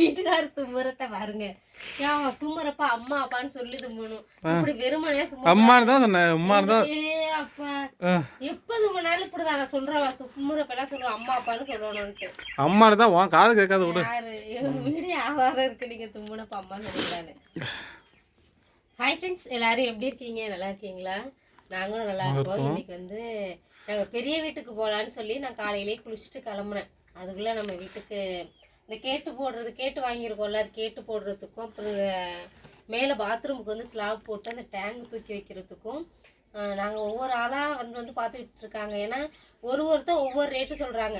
வீட்டுக்காரர் தும்முறத பாருங்க. ஏன் தும்முறப்ப அம்மா அப்பான்னு சொல்லி தும்மணும். இப்படி வெறுமனையா தும்ம அம்மான்னு தான் சொன்னேன். அம்மான்னு தான். ஏ அப்பா. எப்ப தும்முனாலும் இப்படிதான் நான் சொல்றேன் தும்முறப்பெல்லாம் சொல்லுவேன் அம்மா அப்பான்னு சொல்லணும்ட்டு அம்மான்னு தான் உன் காது கேட்காத விடு. வீடியோ ஆதாரம் இருக்கு நீங்க தும்முனப்ப அம்மா சொல்லிட்டாரு ஹாய் ஃப்ரெண்ட்ஸ் எல்லாரும் எப்படி இருக்கீங்க? நல்லா இருக்கீங்களா? நாங்களும் நல்லா இருக்கோம். இன்னைக்கு வந்து நாங்க பெரிய வீட்டுக்கு போகலான்னு சொல்லி நான் காலையிலேயே குளிச்சுட்டு கிளம்புனேன். அதுக்குள்ள நம்ம வீட்டுக்கு இந்த கேட்டு போடுறது கேட்டு வாங்கியிருக்கோம்ல அது கேட்டு போடுறதுக்கும் அப்புறம் மேலே பாத்ரூமுக்கு வந்து ஸ்லாப் போட்டு அந்த டேங்க் தூக்கி வைக்கிறதுக்கும் நாங்கள் ஒவ்வொரு ஆளாக வந்து வந்து பார்த்துக்கிட்டு இருக்காங்க ஏன்னா ஒரு ஒருத்தர் ஒவ்வொரு ரேட்டு சொல்கிறாங்க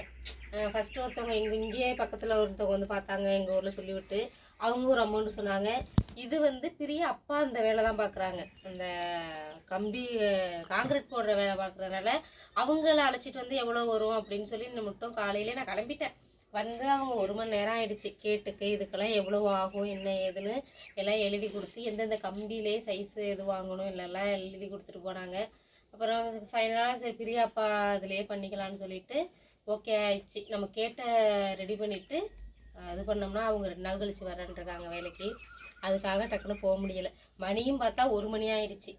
ஃபஸ்ட்டு ஒருத்தவங்க எங்கள் இங்கேயே பக்கத்தில் ஒருத்தவங்க வந்து பார்த்தாங்க எங்கள் ஊரில் சொல்லிவிட்டு அவங்க ஒரு அமௌண்ட்டு சொன்னாங்க. இது வந்து பெரிய அப்பா அந்த வேலை தான் பார்க்குறாங்க அந்த கம்பி காங்கிரீட் போடுற வேலை பார்க்குறதுனால அவங்கள அழைச்சிட்டு வந்து எவ்வளோ வரும் அப்படின்னு சொல்லி நான் மட்டும் காலையிலே நான் கிளம்பிட்டேன். வந்து அவங்க ஒரு மணி நேரம் ஆயிடுச்சு. கேட்டுக்கு இதுக்கெல்லாம் எவ்வளோ ஆகும் என்ன ஏதுன்னு எல்லாம் எழுதி கொடுத்து எந்தெந்த கம்பியிலே சைஸு எது வாங்கணும் இல்லைலாம் எழுதி கொடுத்துட்டு போனாங்க. அப்புறம் ஃபைனலாக சரி பிரியாப்பா அதுலேயே பண்ணிக்கலாம்னு சொல்லிட்டு ஓகே ஆயிடுச்சு. நம்ம கேட்ட ரெடி பண்ணிவிட்டு இது பண்ணோம்னா அவங்க ரெண்டு நாள் கழிச்சு வரேன்ருக்காங்க வேலைக்கு. அதுக்காக டக்குன்னு போக முடியல. மணியும் பார்த்தா ஒரு மணி ஆயிடுச்சு.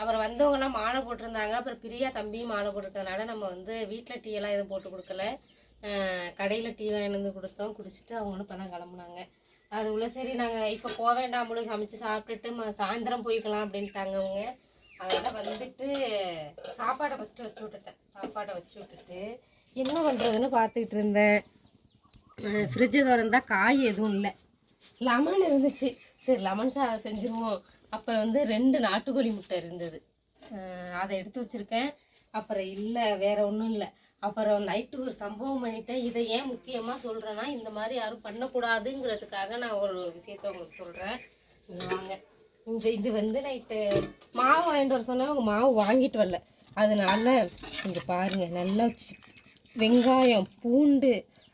அப்புறம் வந்தவங்கலாம் மாலை போட்டிருந்தாங்க. அப்புறம் பிரியா தம்பியும் மாலை போட்டிருக்கனால நம்ம வந்து வீட்டில் டீ எல்லாம் எதுவும் போட்டு கொடுக்கல. கடையில் டீ வாங்கிட்டு வந்து கொடுத்தோம். குடிச்சிட்டு அவங்களும் இப்போ தான் கிளம்புனாங்க. அது உள்ள சரி நாங்கள் இப்போ போக வேண்டாம் சமைச்சு சாப்பிட்டுட்டு ம சாயந்தரம் போய்க்கலாம் அப்படின்ட்டாங்க அவங்க. அதனால் வந்துட்டு சாப்பாடை ஃபஸ்ட்டு வச்சு விட்டுட்டேன். சாப்பாடை வச்சு விட்டுட்டு என்ன பண்ணுறதுன்னு பார்த்துக்கிட்டு இருந்தேன். ஃப்ரிட்ஜு திறந்தால் காய் எதுவும் இல்லை. லெமன் இருந்துச்சு. சரி லெமன் சா செஞ்சுருவோம். அப்புறம் வந்து ரெண்டு நாட்டுக்கோழி முட்டை இருந்தது. அதை எடுத்து வச்சுருக்கேன். அப்புறம் இல்லை வேறு ஒன்றும் இல்லை. அப்புறம் நைட்டு ஒரு சம்பவம் பண்ணிட்டேன் இதை ஏன் முக்கியமாக சொல்கிறேன்னா இந்த மாதிரி யாரும் பண்ணக்கூடாதுங்கிறதுக்காக நான் ஒரு விஷயத்த உங்களுக்கு சொல்கிறேன் வாங்க. இந்த இது வந்து நைட்டு மாவு வாங்கிட்டு வர சொன்னால் அவங்க மாவு வாங்கிட்டு வரல. அதனால இங்கே பாருங்கள் நல்லா வெங்காயம் பூண்டு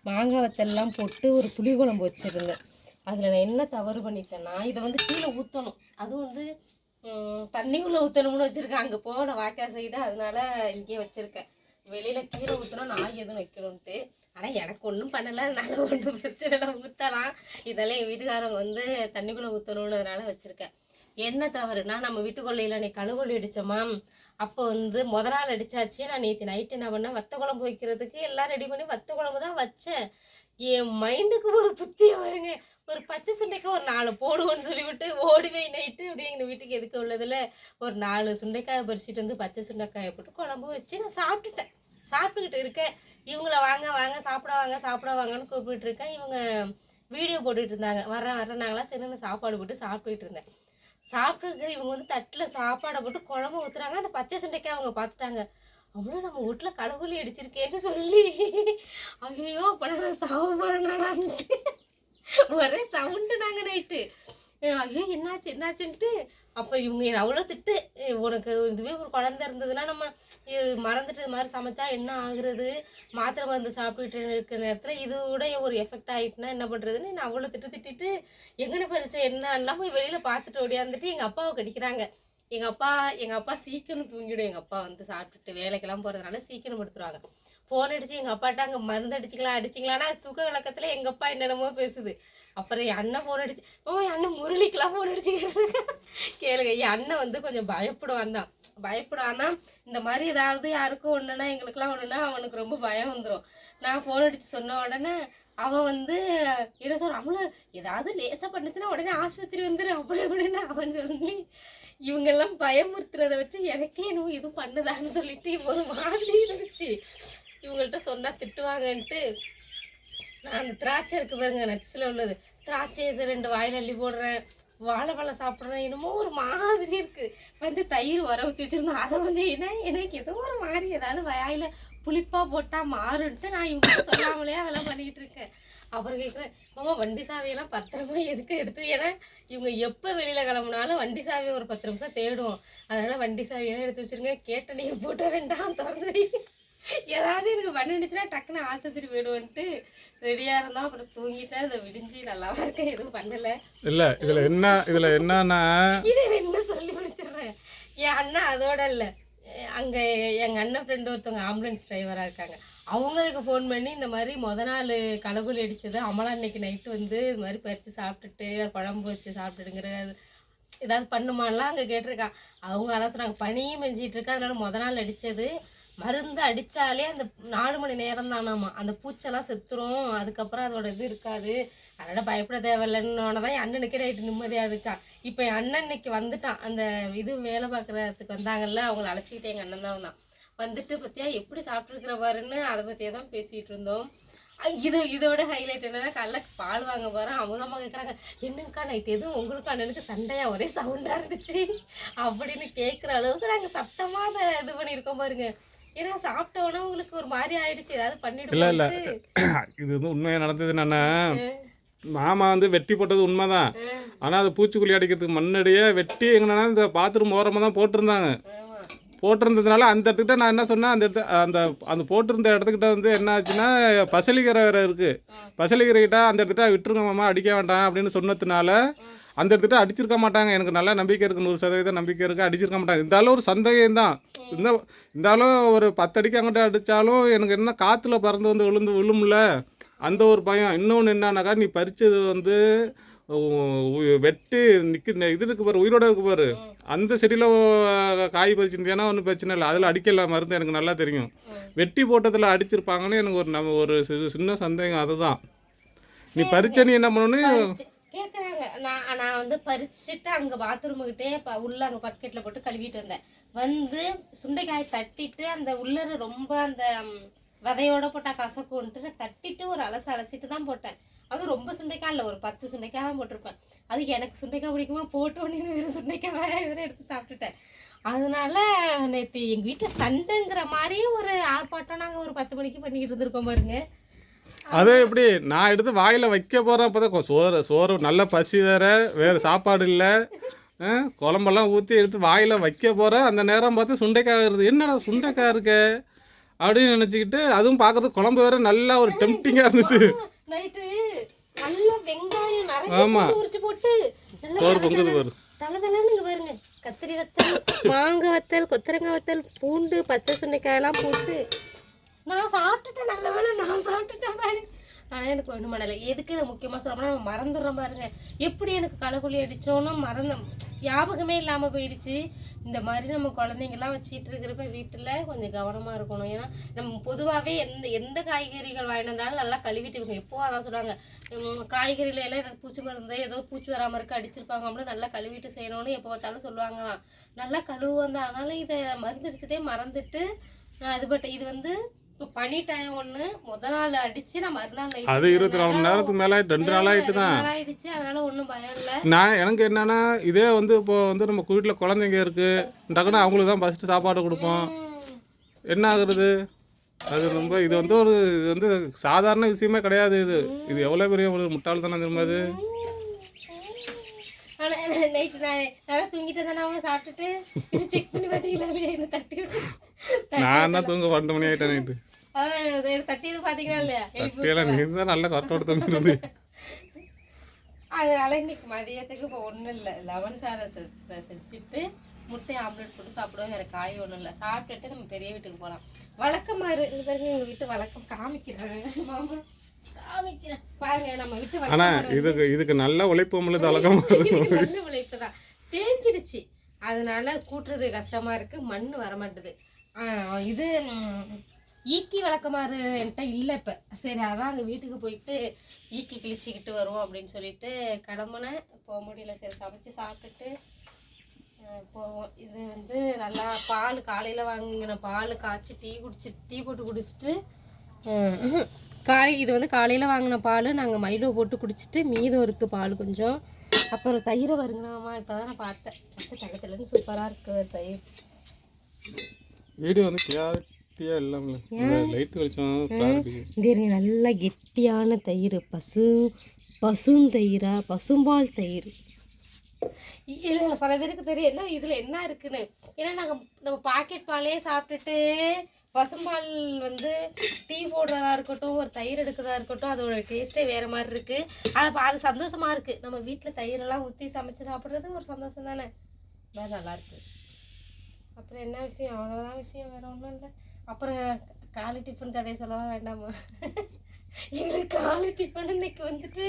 மாங்காய் வத்தெல்லாம் போட்டு ஒரு புளிக்குழம்பு வச்சுருந்தேன். அதில் நான் என்ன தவறு பண்ணிட்டேன்னா இதை வந்து கீழே ஊற்றணும் அதுவும் வந்து தண்ணி தண்ணிக்குள்ளே ஊற்றணும்னு வச்சுருக்கேன் அங்கே போகல வாய்க்கா சைடு அதனால இங்கேயே வச்சுருக்கேன். வெளியில் கீழே ஊற்றினா நாய் எதுவும் வைக்கணும்ட்டு ஆனால் எனக்கு ஒன்றும் பண்ணலை. நாங்கள் ஒன்றும் பிரச்சனை இல்லை. ஊற்றலாம் இதெல்லாம் என் வீட்டுக்காரங்க வந்து தண்ணிக்குள்ளே ஊற்றணுன்றதுனால வச்சுருக்கேன். என்ன தவறுனா நம்ம வீட்டுக்குள்ளையில் நீ கழுகொல்லி அடித்தோமா அப்போ வந்து முத நாள் அடிச்சாச்சு. நான் நேற்று நைட்டு என்ன பண்ணேன்? வத்த குழம்பு வைக்கிறதுக்கு எல்லாம் ரெடி பண்ணி வத்த குழம்பு தான் வச்சேன். என் மைண்டுக்கு ஒரு புத்தியை வருங்க ஒரு பச்சை சுண்டைக்காய் ஒரு நாலு போடுவோன்னு சொல்லிவிட்டு ஓடிவை நைட்டு அப்படியே எங்கள் வீட்டுக்கு எதுக்கு உள்ளதில் ஒரு நாலு சுண்டைக்காயை பறிச்சிட்டு வந்து பச்சை சுண்டைக்காயை போட்டு குழம்பு வச்சு நான் சாப்பிட்டுட்டேன். சாப்பிட்டுக்கிட்டு இருக்கேன். இவங்கள வாங்க வாங்க சாப்பிட வாங்க சாப்பிட வாங்கன்னு கூப்பிட்டு இருக்கேன். இவங்க வீடியோ போட்டுட்டு இருந்தாங்க. வர்றேன் வர்றேனாங்களா சரி நான் சாப்பாடு போட்டு சாப்பிட்டுக்கிட்டு இருந்தேன். சாப்பிட்டு இவங்க வந்து தட்டில் சாப்பாடை போட்டு குழம்பு ஊற்றுறாங்க அந்த பச்சை சுண்டைக்காய் அவங்க பார்த்துட்டாங்க. அவ்வளோ நம்ம வீட்டில் கடவுளி அடிச்சிருக்கேன்னு சொல்லி. ஐயோ அப்போ நான் சாப்பிட்றேனாடான்ட்டு ஒரே சவுண்டு நாங்கள் நைட்டு ஐயோ என்னாச்சு என்னாச்சுன்ட்டு அப்போ இவங்க அவ்வளோ திட்டு? உனக்கு இதுவே ஒரு குழந்த இருந்ததுன்னா நம்ம இது மறந்துட்டு இது மாதிரி சமைச்சா என்ன ஆகுறது? மாத்திரை மருந்து சாப்பிட்டுட்டு இருக்கிற நேரத்தில் இது கூட ஒரு எஃபெக்ட் ஆகிட்டுனா என்ன பண்ணுறதுன்னு நான் அவ்வளோ திட்டு திட்டிட்டு எங்கன பரிசு என்னன்னா போய் வெளியில் பார்த்துட்டு ஓடியாந்துட்டு எங்கள் அப்பாவை கடிக்கிறாங்க. எங்கள் அப்பா எங்கள் அப்பா சீக்கிரம் தூங்கிடும். எங்கள் அப்பா வந்து சாப்பிட்டுட்டு வேலைக்கெல்லாம் போகிறதுனால சீக்கிரம் படுத்துருவாங்க. ஃபோன் அடிச்சு எங்கள் அப்பாட்ட அங்கே மருந்து அடிச்சிக்கலாம் அடிச்சிக்கலாம்னா தூக்க விளக்கத்தில் எங்கள் அப்பா என்னென்னமோ பேசுது. அப்புறம் என் அண்ணன் ஃபோன் அடிச்சு ஓ என் அண்ணன் முரளிக்கெலாம் ஃபோன் அடிச்சு கேளுங்க என் அண்ணன் வந்து கொஞ்சம் பயப்படுவான் தான். பயப்படானா இந்த மாதிரி ஏதாவது யாருக்கும் ஒன்றுனா எங்களுக்குலாம் ஒன்றுனா அவனுக்கு ரொம்ப பயம் வந்துடும் நான் ஃபோன் அடித்து சொன்ன உடனே அவன் வந்து என்ன சொல்கிறான் அவளும் ஏதாவது லேசாக பண்ணுச்சுன்னா உடனே ஆஸ்பத்திரி வந்துடு அப்படி அப்படின்னு அவன் சொல்லி இவங்கெல்லாம் பயமுறுத்துறதை வச்சு எனக்கே இன்னும் எதுவும் பண்ணுதான்னு சொல்லிட்டு ஒரு மாதிரி இருந்துச்சு. இவங்கள்ட்ட சொன்னால் திட்டுவாங்கன்ட்டு நான் அந்த திராட்சை இருக்கு பாருங்க நட்ஸில் உள்ளது. திராட்சையை ரெண்டு வாயில் அள்ளி போடுறேன். வாழைப்பழம் சாப்பிட்றேன் என்னமோ ஒரு மாதிரி இருக்குது வந்து தயிர் வர ஊற்றி வச்சிருந்தோம். அதை வந்து என்ன எனக்கு ஏதோ ஒரு மாதிரி ஏதாவது வாயில் புளிப்பாக போட்டால் மாறுன்ட்டு நான் இவங்க சொல்லாமலே அதெல்லாம் பண்ணிக்கிட்டு இருக்கேன். அப்புறம் கேட்குறேன் மாமா வண்டி சாவியெல்லாம் பத்திரமா எதுக்கு எடுத்து ஏன்னா இவங்க எப்போ வெளியில் கிளம்புனாலும் வண்டி சாவியை ஒரு பத்து நிமிஷம் தேடுவோம். அதனால் வண்டி சாவியெல்லாம் எடுத்து வச்சிருங்க. கேட்ட நீங்கள் போட்ட வேண்டாம் திறந்து ஏதாவது எனக்கு பண்ணிடுச்சுன்னா டக்குன்னு ஆஸ்பத்திரி போயிடுவோன்ட்டு ரெடியாக இருந்தோம். அப்புறம் தூங்கிட்டேன். அதை விடிஞ்சு நல்லாவா இருக்கேன் எதுவும் பண்ணலை. இல்லை இதில் என்ன இதில் என்னன்னா இது என்ன சொல்லி முடிச்சிடுறேன். என் அண்ணன் அதோட இல்லை. அங்கே எங்கள் அண்ணன் ஃப்ரெண்டு ஒருத்தவங்க ஆம்புலன்ஸ் டிரைவராக இருக்காங்க. அவங்களுக்கு ஃபோன் பண்ணி இந்த மாதிரி முத நாள் கலகுலி அடிச்சது. அமலா இன்னைக்கு நைட்டு வந்து இது மாதிரி பறித்து சாப்பிட்டுட்டு குழம்பு வச்சு சாப்பிட்டுடுங்கிற ஏதாவது பண்ணுமான்லாம் அங்கே கேட்டிருக்கான் அவங்க அதான் சொன்னாங்க பனியும் பெஞ்சிட்டு இருக்கா. அதனால முத நாள் அடித்தது மருந்து அடித்தாலே அந்த நாலு மணி நேரம் தானாமா. அந்த பூச்செல்லாம் செத்துரும். அதுக்கப்புறம் அதோட இது இருக்காது. அதோட பயப்பட தேவையில்லைன்னு தான் என் அண்ணனுக்கே நைட்டு நிம்மதியாக இருந்துச்சான் இப்போ என் அண்ணன் இன்னைக்கு வந்துட்டான். அந்த இது வேலை பார்க்குறதுக்கு வந்தாங்கல்ல அவங்கள அழைச்சிக்கிட்டே எங்கள் அண்ணன் தான் வந்தான். வந்துட்டு பற்றியா எப்படி சாப்பிட்ருக்கிற பாருன்னு அதை பற்றியே தான் பேசிகிட்டு இருந்தோம். இது இதோட ஹைலைட் என்னன்னா காலைல பால் வாங்க போகிறேன் அமுதமாக கேட்குறாங்க என்னங்கக்கா நைட் எதுவும் உங்களுக்கு அண்ணனுக்கு சண்டையாக ஒரே சவுண்டாக இருந்துச்சு. அப்படின்னு கேட்குற அளவுக்கு நாங்கள் சத்தமாக அதை இது பண்ணியிருக்கோம் பாருங்கள் ஏன்னா சாப்பிட்ட உடனே உங்களுக்கு ஒரு மாதிரி ஆயிடுச்சு ஏதாவது இல்ல, இல்ல. பண்ணிடுவோம் இது வந்து உண்மையாக நடந்தது என்னன்னா மாமா வந்து வெட்டி போட்டது உண்மைதான். ஆனால் அது பூச்சிக்கொல்லி அடிக்கிறதுக்கு முன்னாடியே வெட்டி எங்கன்னா இந்த பாத்ரூம் ஓரமாக தான் போட்டிருந்தாங்க. போட்டிருந்ததுனால அந்த இடத்துக்கிட்ட நான் என்ன சொன்னேன் அந்த இடத்து அந்த அந்த போட்டிருந்த இடத்துக்கிட்ட வந்து என்ன ஆச்சுன்னா பசலிக்கரை வேற இருக்கு. பசலிக்கரை கிட்ட அந்த இடத்துக்கிட்ட விட்டுருங்க மாமா அடிக்க வேண்டாம் அப்படின்னு சொன்னதுனால அந்த இடத்துல அடிச்சிருக்க மாட்டாங்க. எனக்கு நல்ல நம்பிக்கை இருக்குது நூறு சதவீதம் நம்பிக்கை இருக்குது அடிச்சிருக்க மாட்டாங்க. இருந்தாலும் ஒரு சந்தேகம் தான் இந்த இருந்தாலும் ஒரு பத்து அடிக்கு அங்கிட்ட அடித்தாலும் எனக்கு என்ன காற்றுல பறந்து வந்து விழுந்து விழும்ல? அந்த ஒரு பயம். இன்னொன்று என்னன்னாக்கா நீ பறிச்சது வந்து வெட்டு வெட்டி நிற்க இது இருக்கு பாரு உயிரோட இருக்கு பாரு. அந்த செடியில் காய் பறிச்சுருந்தேன்னா ஒன்றும் பிரச்சனை இல்லை. அதில் அடிக்கல மருந்து எனக்கு நல்லா தெரியும். வெட்டி போட்டதில் அடிச்சிருப்பாங்கன்னு எனக்கு ஒரு நம்ம ஒரு சின்ன சந்தேகம் அதுதான். நீ பறிச்ச நீ என்ன பண்ணணும்? கேட்குறாங்க நான் நான் வந்து பறிச்சுட்டு அங்கே பாத்ரூமுக்கிட்டே ப உள்ளே அங்கே பக்கெட்டில் போட்டு கழுவிட்டு வந்தேன். வந்து சுண்டைக்காய் தட்டிட்டு அந்த உள்ளர ரொம்ப அந்த விதையோட போட்டா கசக்குன்ட்டு நான் தட்டிட்டு ஒரு அலசு அலசிட்டு தான் போட்டேன். அது ரொம்ப சுண்டைக்காய் இல்லை ஒரு பத்து சுண்டைக்காய் தான் போட்டிருப்பேன். அது எனக்கு சுண்டைக்காய் பிடிக்குமா? போட்டோன்னு உடனே வெறும் சுண்டைக்காய் வேற எடுத்து சாப்பிட்டுட்டேன். அதனால நேற்று எங்கள் வீட்டில் சண்டைங்கிற மாதிரி ஒரு ஆர்ப்பாட்டம் நாங்கள் ஒரு பத்து மணிக்கு பண்ணிக்கிட்டு இருந்திருக்கோம் பாருங்க. அதே எப்படி? நான் எடுத்து வாயில் வைக்க போகிறேன் அப்போ தான் சோறு சோறு நல்ல பசி வேற வேறு சாப்பாடு இல்லை. குழம்பெல்லாம் ஊற்றி எடுத்து வாயில் வைக்க போகிறேன் அந்த நேரம் பார்த்து சுண்டைக்காய் வருது. என்னடா சுண்டைக்காய் இருக்கே? அப்படின்னு நினச்சிக்கிட்டு அதுவும் பார்க்கறது குழம்பு வேற நல்லா ஒரு டெம்டிங்காக இருந்துச்சு. நைட்டு நல்லா வெங்காயம் நிறைய ஆமா. பூண்டு உரிச்சு போட்டு நல்லா சோறு பொங்குது பாருங்க. கத்திரி வத்தல் மாங்காய் வத்தல் கொத்தரங்காய் வத்தல் பூண்டு பச்சை சுண்டைக்காயெல்லாம் போட்டு நான் சாப்பிட்டுட்டேன் நல்ல வேலை நான் சாப்பிட்டுட்டேன் பாரு. ஆனால் எனக்கு ஒன்றும் பண்ணலை. எதுக்கு இதை முக்கியமாக சொல்லணும்னா நம்ம மறந்துடுறோம் பாருங்க. எப்படி எனக்கு களைக்குழி அடித்தோன்னு மறந்த ஞாபகமே இல்லாமல் போயிடுச்சு. இந்த மாதிரி நம்ம குழந்தைங்கள்லாம் வச்சுட்டு இருக்கிறப்ப வீட்டில் கொஞ்சம் கவனமாக இருக்கணும். ஏன்னா நம்ம பொதுவாகவே எந்த எந்த காய்கறிகள் வாங்கினாலும் வந்தாலும் நல்லா கழுவிட்டு இவங்க எப்போ அதான் சொல்கிறாங்க காய்கறியில எல்லாம் ஏதாவது பூச்சி மருந்து ஏதோ பூச்சி வராமல் இருக்க அடிச்சிருப்பாங்க. அப்படின்னு நல்லா கழுவிட்டு செய்யணும்னு எப்போ பார்த்தாலும் சொல்லுவாங்க நல்லா கழுவுவாங்க அதனால இதை மருந்து அடிச்சதே மறந்துட்டு நான் இது பட்ட இது வந்து இப்போ பனி டைம் ஒன்று முத நாள் அடிச்சு நான் மறுநாள் night அது இருபத்தி நாலு மணி நேரத்துக்கு மேலே ரெண்டு நாள் ஆகிட்டு தான். நாள் ஆயிடுச்சு அதனால ஒன்றும் பயம் இல்லை. நான் எனக்கு என்னன்னா இதே வந்து இப்போ வந்து நம்ம வீட்டில் குழந்தைங்க இருக்கு டக்குன்னு அவங்களுக்கு தான் ஃபஸ்ட்டு சாப்பாடு கொடுப்போம். என்ன ஆகுறது? அது ரொம்ப இது வந்து ஒரு இது வந்து சாதாரண விஷயமே கிடையாது இது. இது எவ்வளோ பெரிய ஒரு முட்டாள்தானே திரும்ப அது? நைட்டு நான் நல்லா தூங்கிட்டு தானே சாப்பிட்டுட்டு செக் பண்ணி பார்த்தீங்களா என்ன தட்டி விட்டு? நான் தான் தூங்க பன்னெண்டு மணி ஆகிட்டேன் நைட்டு தட்டியது பார்த்தீங்களா இல்லையா? நல்லா தூங்கிருந்து அதனால இன்னைக்கு மதியத்துக்கு இப்போ ஒன்றும் இல்லை. லெமன் சாதம் செஞ்சுட்டு முட்டை ஆம்லெட் போட்டு சாப்பிடுவோம். வேற காய் ஒன்றும் இல்லை. சாப்பிட்டுட்டு நம்ம பெரிய வீட்டுக்கு போகலாம் வழக்கமா இரு இது பாருங்க எங்கள் வீட்டு வழக்கம். காமிக்கிறேன். மாமா காமிக்கிறேன். பாருங்க நம்ம வீட்டு ஆனால் வழக்கம் இதுக்கு இதுக்கு நல்ல உழைப்பு இதுக்கு நல்ல உழைப்பு தான். தேஞ்சிடுச்சு. அதனால கூட்டுறது கஷ்டமா இருக்கு. மண் வர மாட்டுது இது ஈக்கி வழக்கமாறு என்கிட்ட இல்லை இப்போ. சரி அதான் அங்கே வீட்டுக்கு போயிட்டு ஈக்கி கிழிச்சிக்கிட்டு வருவோம் அப்படின்னு சொல்லிட்டு கிளம்புனேன் போக முடியல. சரி சமைச்சு சாப்பிட்டுட்டு போவோம். இது வந்து நல்லா பால் காலையில் வாங்கின பால் காய்ச்சி டீ குடிச்சு டீ போட்டு குடிச்சிட்டு ஆஹ் காலை இது வந்து காலையில் வாங்கின பால் நாங்கள் மயிலோ போட்டு குடிச்சிட்டு மீதம் இருக்குது பால் கொஞ்சம். அப்புறம் தயிரை வருங்கண்ணாமா இப்போ தான் நான் பார்த்தேன். பார்த்து தகத்துலன்னு சூப்பராக இருக்குது தயிர். வீடியோ வந்து கிளாரிட்டியாக இல்லாமல் லைட் வெளிச்சம் நல்லா கெட்டியான தயிர். பசு பசுந்தயிரா பசும்பால் தயிர். இல்லை சில பேருக்கு தெரியும். என்ன இதில் என்ன இருக்குன்னு? ஏன்னா நாங்கள் நம்ம பாக்கெட் பாலே சாப்பிட்டுட்டு பசும்பால் வந்து டீ போடுறதா இருக்கட்டும் ஒரு தயிர் எடுக்கிறதா இருக்கட்டும் அதோட டேஸ்ட்டே வேறு மாதிரி இருக்குது அது அது சந்தோஷமா இருக்குது நம்ம வீட்டில் தயிரெல்லாம் ஊற்றி சமைச்சு சாப்பிட்றது ஒரு சந்தோஷம் தானே? வேறு நல்லா இருக்கு. அப்புறம் என்ன விஷயம்? அவ்வளோதான் விஷயம். வேறு ஒன்றும் இல்லை. அப்புறம் காலை டிஃபன் கதையை சொல்லவா வேண்டாமா? எங்களுக்கு காலை டிஃபன் இன்னைக்கு வந்துட்டு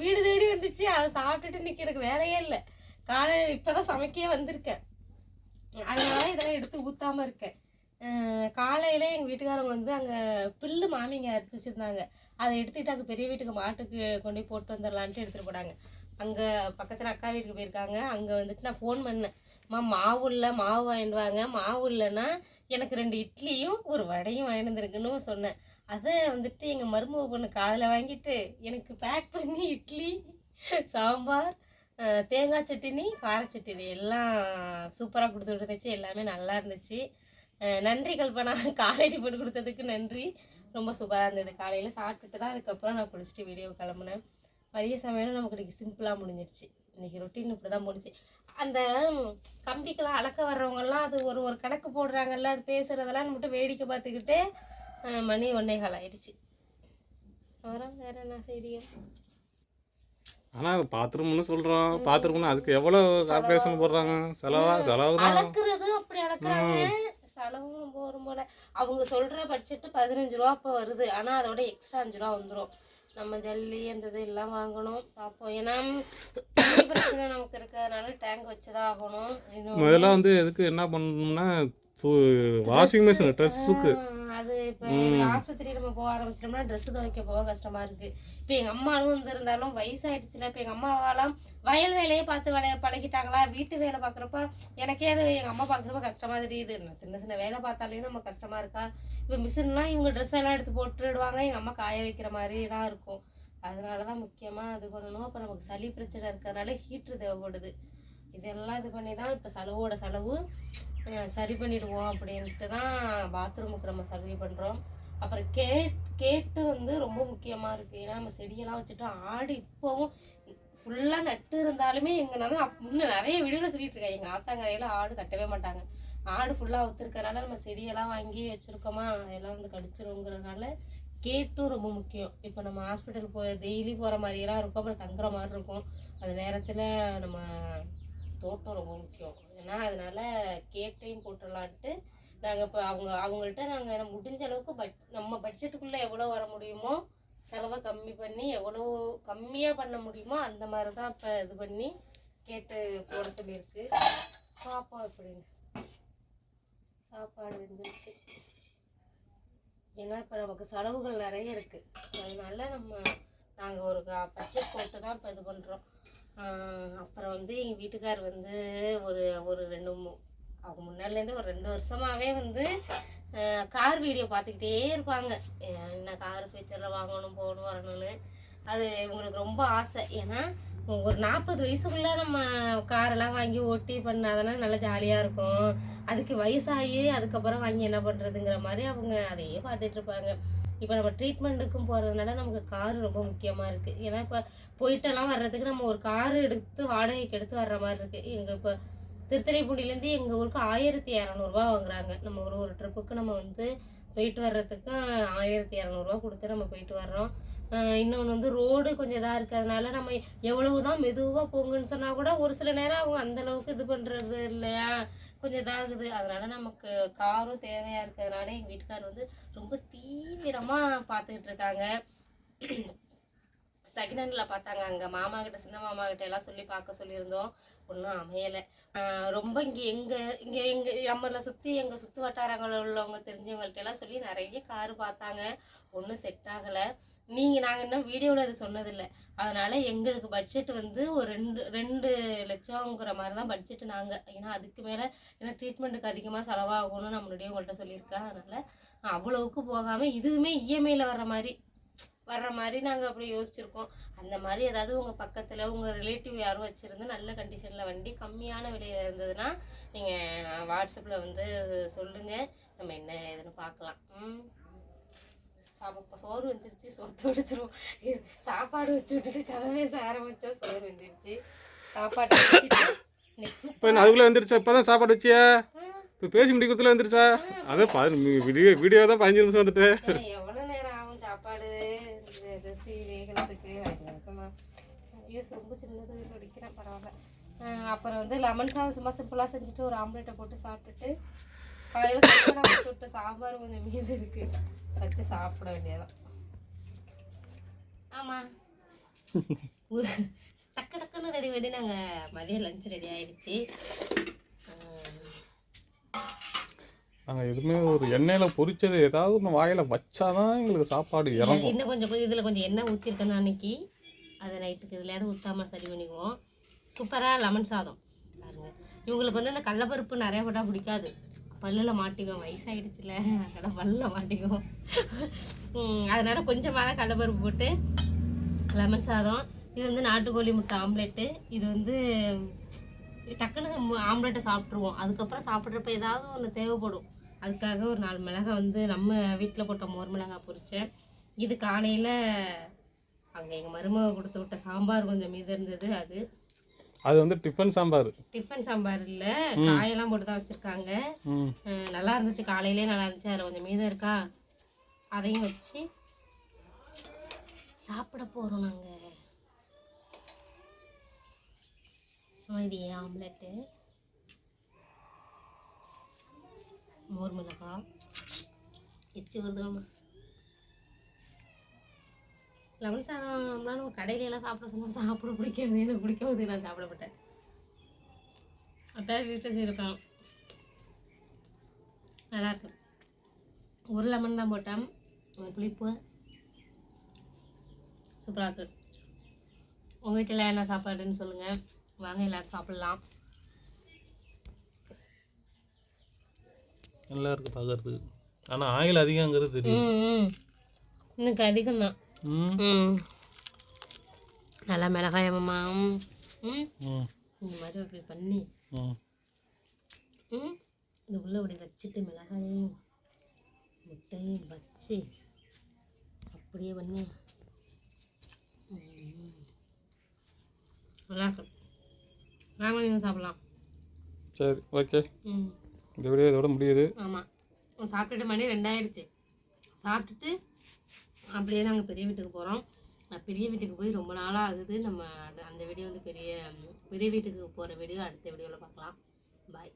வீடு தேடி வந்துச்சு. அதை சாப்பிட்டுட்டு இன்னைக்கு எனக்கு வேலையே இல்லை. காலை இப்போதான் சமைக்கவே வந்திருக்கேன். அதனால இதெல்லாம் எடுத்து ஊற்றாமல் இருக்கேன். காலையில் எங்கள் வீட்டுக்காரங்க வந்து அங்கே பில்லு மாமிங்க அறுத்து வச்சிருந்தாங்க. அதை எடுத்துட்டு அங்கே பெரிய வீட்டுக்கு மாட்டுக்கு கொண்டு போய் போட்டு வந்துடலான்ட்டு எடுத்துகிட்டு போனாங்க. அங்கே பக்கத்தில் அக்கா வீட்டுக்கு போயிருக்காங்க. அங்கே வந்துட்டு நான் ஃபோன் பண்ணேன். அம்மா மாவு இல்லை மாவு வாங்கிட்டு வாங்க. மாவு இல்லைன்னா எனக்கு ரெண்டு இட்லியும் ஒரு வடையும் வாங்கிட்டு வந்துருக்குன்னு சொன்னேன். அதை வந்துட்டு எங்கள் மருமக பொண்ணு காதில் வாங்கிட்டு எனக்கு பேக் பண்ணி இட்லி சாம்பார் தேங்காய் சட்னி கார சட்னி எல்லாம் சூப்பராக கொடுத்து விட்டுருந்துச்சு எல்லாமே நல்லா இருந்துச்சு. நன்றி கல்பனா. காலேஜ் போட்டு கொடுத்ததுக்கு நன்றி. ரொம்ப சூப்பராக இருந்தது. காலையில் சாப்பிட்டுட்டு தான் அதுக்கப்புறம் நான் குளிச்சுட்டு வீடியோ கிளம்புனேன். மதிய சமையலும் நமக்கு இன்றைக்கி சிம்பிளாக முடிஞ்சிருச்சு. இன்றைக்கி ரொட்டீன் இப்படி தான் முடிஞ்சு. அந்த கம்பிக்கெல்லாம் அளக்க வர்றவங்கெல்லாம் அது ஒரு ஒரு கணக்கு போடுறாங்கல்ல அது பேசுகிறதெல்லாம் மட்டும் வேடிக்கை பார்த்துக்கிட்டு மணி ஒன்னே கால் ஆயிடுச்சு. அப்புறம் வேற என்ன செய்திகள்? ஆனால் பாத்ரூம்னு சொல்கிறோம் பாத்ரூம்னு அதுக்கு எவ்வளோ கார்பரேஷன் போடுறாங்க? செலவா செலவு அளக்குறது அப்படி அளக்குறாங்க. செலவும் வரும் போல. அவங்க சொல்ற பட்ஜெட் பதினஞ்சு ரூபா இப்போ வருது. ஆனா அதோட எக்ஸ்ட்ரா அஞ்சு ரூபா வந்துடும் நம்ம ஜல்லி அந்த இது எல்லாம் வாங்கணும். பார்ப்போம். ஏன்னா பிரச்சனை நமக்கு இருக்கிறதுனால டேங்க் வச்சுதான் ஆகணும். முதல்ல வந்து எதுக்கு என்ன பண்ணணும்னா வாஷிங் மிஷின் ட்ரெஸ்ஸுக்கு அது இப்போ ஆஸ்பத்திரி நம்ம போக ஆரம்பிச்சிட்டோம்னா ட்ரெஸ் துவைக்க போக கஷ்டமா இருக்கு. இப்போ எங்க அம்மாவும் இருந்திருந்தாலும் வயசாயிடுச்சுல இப்போ எங்க அம்மாவாலாம் வயல் வேலையே பார்த்து வேலைய பழகிட்டாங்களா? வீட்டு வேலை பார்க்குறப்ப எனக்கே அது எங்க அம்மா பார்க்குறப்ப கஷ்டமா தெரியுது. சின்ன சின்ன வேலை பார்த்தாலே நம்ம கஷ்டமா இருக்கா? இப்போ மிஷின்லாம் இவங்க ட்ரெஸ் எல்லாம் எடுத்து போட்டுடுவாங்க. எங்க அம்மா காய வைக்கிற மாதிரி தான் இருக்கும். அதனால தான் முக்கியமாக இது பண்ணணும். அப்போ நமக்கு சளி பிரச்சனை இருக்கிறதுனால ஹீட்ரு தேவைப்படுது. இதெல்லாம் இது பண்ணி தான் இப்போ செலவோட செலவு. சரி பண்ணிடுவோம் அப்படின்ட்டு தான் பாத்ரூமுக்கு நம்ம சர்வே பண்ணுறோம் அப்புறம் கேட் கேட்டு வந்து ரொம்ப முக்கியமாக இருக்குது ஏன்னா நம்ம செடியெல்லாம் வச்சுட்டு ஆடு இப்போவும் ஃபுல்லாக நட்டு இருந்தாலுமே எங்கள் முன்னே அப் நிறைய வீடியோவில் சொல்லிட்டு இருக்கேன். எங்கள் ஆத்தாங்கரையில் ஆடு கட்டவே மாட்டாங்க. ஆடு ஃபுல்லாக ஒத்துருக்கறனால நம்ம செடியெல்லாம் வாங்கி வச்சுருக்கோமா? அதெல்லாம் வந்து கடிச்சிருங்கிறதுனால கேட்டும் ரொம்ப முக்கியம். இப்போ நம்ம ஹாஸ்பிட்டல் போய் டெய்லி போகிற மாதிரியெல்லாம் இருக்கும். அப்புறம் தங்குற மாதிரி இருக்கும். அந்த நேரத்தில் நம்ம தோட்டம் ரொம்ப முக்கியம். ஏன்னா அதனால கேட்டையும் போட்டுடலான்ட்டு நாங்கள் இப்போ அவங்க அவங்கள்ட்ட நாங்கள் முடிஞ்ச அளவுக்கு பட் நம்ம பட்ஜெட்டுக்குள்ளே எவ்வளோ வர முடியுமோ செலவை கம்மி பண்ணி எவ்வளோ கம்மியாக பண்ண முடியுமோ அந்த மாதிரி தான் இப்போ இது பண்ணி கேட்டு போட சொல்லியிருக்கு. பார்ப்போம் எப்படின்னு. சாப்பாடு வந்துருச்சு. ஏன்னா இப்போ நமக்கு செலவுகள் நிறைய இருக்குது அதனால நம்ம நாங்கள் ஒரு பட்ஜெட் போட்டு தான் இப்போ இது பண்ணுறோம் அப்புறம் வந்து எங்கள் வீட்டுக்கார் வந்து ஒரு ஒரு ரெண்டு அவங்க முன்னாடிலேருந்து ஒரு ரெண்டு வருஷமாகவே வந்து கார் வீடியோ பார்த்துக்கிட்டே இருப்பாங்க. என்ன கார் ஃபியூச்சரில் வாங்கணும் போகணும் வரணும்னு. அது இவங்களுக்கு ரொம்ப ஆசை. ஏன்னா ஒரு நாற்பது வயசுக்குள்ளே நம்ம காரெல்லாம் வாங்கி ஓட்டி பண்ணாதானே நல்லா ஜாலியாக இருக்கும். அதுக்கு வயசாகி அதுக்கப்புறம் வாங்கி என்ன பண்ணுறதுங்கிற மாதிரி அவங்க அதையே பார்த்துட்ருப்பாங்க இப்போ நம்ம ட்ரீட்மெண்ட்டுக்கும் போகிறதுனால நமக்கு கார் ரொம்ப முக்கியமாக இருக்குது ஏன்னா இப்போ போயிட்டெல்லாம் வர்றதுக்கு நம்ம ஒரு கார் எடுத்து வாடகைக்கு எடுத்து வர்ற மாதிரி இருக்குது எங்கள் இப்போ திருத்துறைப்பூண்டிலேருந்து எங்கள் ஊருக்கு ஆயிரத்தி இரநூறுவா வாங்குறாங்க. நம்ம ஒரு ஒரு ட்ரிப்புக்கு நம்ம வந்து போயிட்டு வர்றதுக்கு ஆயிரத்தி இரநூறுவா கொடுத்து நம்ம போயிட்டு வர்றோம். இன்னொன்று வந்து ரோடு கொஞ்சம் இதாக இருக்கிறதுனால நம்ம எவ்வளவு தான் மெதுவாக போங்கன்னு சொன்னால் கூட ஒரு சில நேரம் அவங்க அந்தளவுக்கு இது பண்ணுறது இல்லையா? கொஞ்சம் இதாகுது. அதனால நமக்கு காரும் தேவையாக இருக்கிறதுனால எங்கள் வீட்டுக்கார் வந்து ரொம்ப தீவிரமாக பார்த்துக்கிட்டு இருக்காங்க. செகண்ட் ஹேண்டில் பார்த்தாங்க. அங்கே மாமா கிட்ட சின்ன மாமா கிட்ட எல்லாம் சொல்லி பார்க்க சொல்லியிருந்தோம். ஒன்றும் அமையலை. ரொம்ப இங்கே எங்கள் இங்கே எங்கள் நம்மளை சுற்றி எங்கள் சுற்று வட்டாரங்களில் உள்ளவங்க தெரிஞ்சவங்கள்ட்ட எல்லாம் சொல்லி நிறைய கார் பார்த்தாங்க. ஒன்றும் செட் ஆகலை. நீங்கள் நாங்கள் இன்னும் வீடியோவில் அது சொன்னதில்லை. அதனால் எங்களுக்கு பட்ஜெட் வந்து ஒரு ரெண்டு ரெண்டு லட்சங்கிற மாதிரி தான் பட்ஜெட் நாங்கள் ஏன்னா அதுக்கு மேலே ஏன்னா ட்ரீட்மெண்ட்டுக்கு அதிகமாக செலவாகும்னு நான் முன்னாடியே உங்கள்கிட்ட சொல்லியிருக்கேன். அதனால் அவ்வளவுக்கு போகாமல் இதுவுமே இஎம்ஐயில் வர்ற மாதிரி வர்ற மாதிரி நாங்கள் அப்படி யோசிச்சிருக்கோம். அந்த மாதிரி ஏதாவது உங்கள் பக்கத்தில் உங்கள் ரிலேட்டிவ் யாரும் வச்சுருந்து நல்ல கண்டிஷனில் வண்டி கம்மியான விலையில் இருந்ததுன்னா நீங்கள் வாட்ஸ்அப்பில் வந்து சொல்லுங்கள் நம்ம என்ன ஏதுன்னு பார்க்கலாம் ம். சாப்பா சோறு வந்துருச்சு சோத்து வடிச்சிருவோம் சாப்பாடு வச்சு விட்டுட்டு கதவே ஆரம்பிச்சோம் சோறு வந்துருச்சு. சாப்பாடு இப்போ அதுக்குள்ளே வந்துருச்சா? இப்போ தான் சாப்பாடு வச்சியா? இப்போ பேசி முடிக்கிறதுல வந்துருச்சா? அதான் வீடியோ வீடியோ தான் பதினஞ்சு நிமிஷம் வந்துட்டு ஏன் எவ்வளோ நேரம் ஆகும் சாப்பாடு இந்த வேகிறதுக்கு யூஸ் ரொம்ப சின்னது நடிக்கிறேன் பரவாயில்ல. அப்புறம் வந்து லெமன் சாதம் சும்மா சிம்பிளாக செஞ்சுட்டு ஒரு ஆம்லேட்டை போட்டு சாப்பிட்டுட்டு காலையில் கல்யாணம் சாம்பார் கொஞ்சம் மீது இருக்கு. வச்சு சாப்பிட வேண்டியதான் ஆமாம் டக்கு டக்குன்னு ரெடி பண்ணி நாங்கள் மதியம் லஞ்ச் ரெடி ஆயிடுச்சு. நாங்கள் எதுவுமே ஒரு எண்ணெயில் பொரிச்சது ஏதாவது ஒன்று வாயில் வச்சாதான் எங்களுக்கு சாப்பாடு இறங்கும். இன்னும் கொஞ்சம் இதில் கொஞ்சம் எண்ணெய் ஊற்றிருக்கேன் அன்னைக்கு அதை நைட்டுக்கு இதுலையாவது ஊற்றாம சரி பண்ணிக்குவோம். சூப்பராக லெமன் சாதம். பாருங்க. இவங்களுக்கு வந்து இந்த கடலப்பருப்பு நிறைய போட்டால் பிடிக்காது. பல்லில் மாட்டிக்கும் வயசாயிடுச்சுல. அதனால் பல்லில் மாட்டிக்கும் உம், அதனால கொஞ்சமாக தான் கடலப்பருப்பு போட்டு லெமன் சாதம். இது வந்து நாட்டுக்கோழி முட்டை ஆம்லெட்டு. இது வந்து டக்குன்னு ஆம்லெட்டை சாப்பிட்ருவோம் அதுக்கப்புறம் சாப்பிட்றப்ப ஏதாவது ஒன்று தேவைப்படும். அதுக்காக ஒரு நாலு மிளகாய் வந்து நம்ம வீட்டில் போட்ட மோர் மிளகாய் பொரிச்சேன் இது காலையில் அங்கே எங்கள் மருமக கொடுத்து விட்ட சாம்பார் கொஞ்சம் மீது இருந்தது அது. அது வந்து டிஃபன் சாம்பார். டிஃபன் சாம்பார் இல்லை காயெல்லாம் போட்டு தான் வச்சுருக்காங்க நல்லா இருந்துச்சு காலையிலே நல்லா இருந்துச்சு அதில் கொஞ்சம் மீதம் இருக்கா? அதையும் வச்சு சாப்பிட போகிறோம் நாங்கள் இது ஆம்லெட்டு. மோர் மிளகாய் எச்சு வருதுமா லெமன் சாதம்லாம் நம்ம கடையில எல்லாம் சாப்பிட சொன்னால் சாப்பிட பிடிக்காது. எனக்கு பிடிக்காது நான் சாப்பிட மாட்டேன். அப்போ வீட்டில் செய்யிருப்பேன் நல்லா இருக்கும். ஒரு லெமன் தான் போட்டேன். அந்த புளிப்பு. சூப்பராக இருக்குது உங்கள் வீட்டில் என்ன சாப்பாடுன்னு சொல்லுங்கள் வாங்க எல்லாரும் சாப்பிட்லாம். நல்லா இருக்கு பார்க்கறதுக்கு ஆனால் ஆயில் அதிகங்கிறது தெரியும் எனக்கு அதிகம் தான் ம். ம். நல்லா மிளகாயம்மா ம். ம். ம். இந்த மாதிரி அப்படி பண்ணி. இது உள்ளே அப்படி வச்சுட்டு மிளகாயையும் முட்டையும் வச்சு அப்படியே பண்ணி. நல்லா இருக்கும் வாங்க நீங்கள் சாப்பிட்லாம். சரி ஓகே. ம். இந்த வீடியோ இதோட முடியுது. ஆமாம் சாப்பிட்டுட்டு மணி ரெண்டாயிடுச்சு சாப்பிட்டுட்டு அப்படியே நாங்கள் பெரிய வீட்டுக்கு போகிறோம் நான் பெரிய வீட்டுக்கு போய் ரொம்ப நாளாக ஆகுது. நம்ம அந்த- அந்த வீடியோ வந்து பெரிய பெரிய வீட்டுக்கு போகிற வீடியோ அடுத்த வீடியோவில் பார்க்கலாம். பாய்